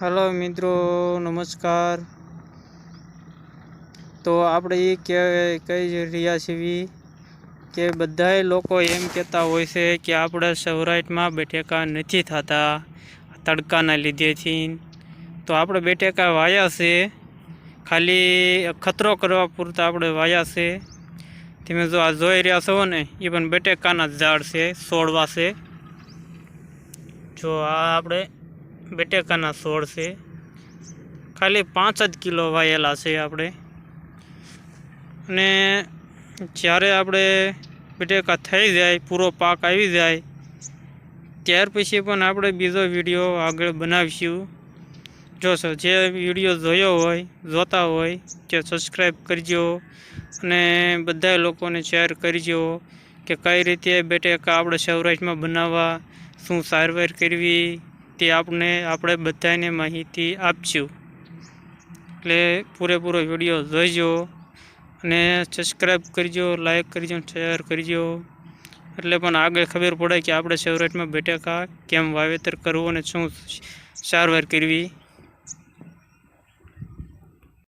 Hello મિત્રો, નમસ્કાર. તો આપણે એ કહી રહ્યા છીએ કે બધાય લોકો એમ કહેતા હોય છે કે આપણે સૌરાષ્ટ્રમાં બેઠેકા નથી થતા, તડકાના લીધેથી તો આપણે બેઠેકા વાયા છે. ખાલી ખતરો કરવા પૂરતા આપણે વાયા છે. તમે જો આ જોઈ રહ્યા છો ને, એ પણ બેટેકાના ઝાડ છે છોડવા છે. જો આ આપણે બેટેકાના છોડ છે. ખાલી પાંચ જ કિલો વાયેલા છે આપણે. અને જ્યારે આપણે બટેકા થઈ જાય, પૂરો પાક આવી જાય, ત્યાર પછી પણ આપણે બીજો વીડિયો આગળ બનાવીશું. જોશો જે વીડિયો જોયો હોય, જોતા હોય, તે સબસ્ક્રાઈબ કરજો અને બધા લોકોને શેર કરજો કે કઈ રીતે બેટેકા આપણે સૌરાષ્ટ્રમાં બનાવવા, શું સારવાર કરવી તે આપને આપણે બધાને માહિતી આપશું. એટલે પૂરેપૂરો વીડિયો જોઈજો અને સબસ્ક્રાઈબ કરજો લાઈક કરજો શેર કરજો. એટલે પણ આગળ ખબર પડે કે આપણે સૌરાષ્ટ્રમાં બટેકા કેમ વાવેતર કરવું અને શું સારવાર કરવી.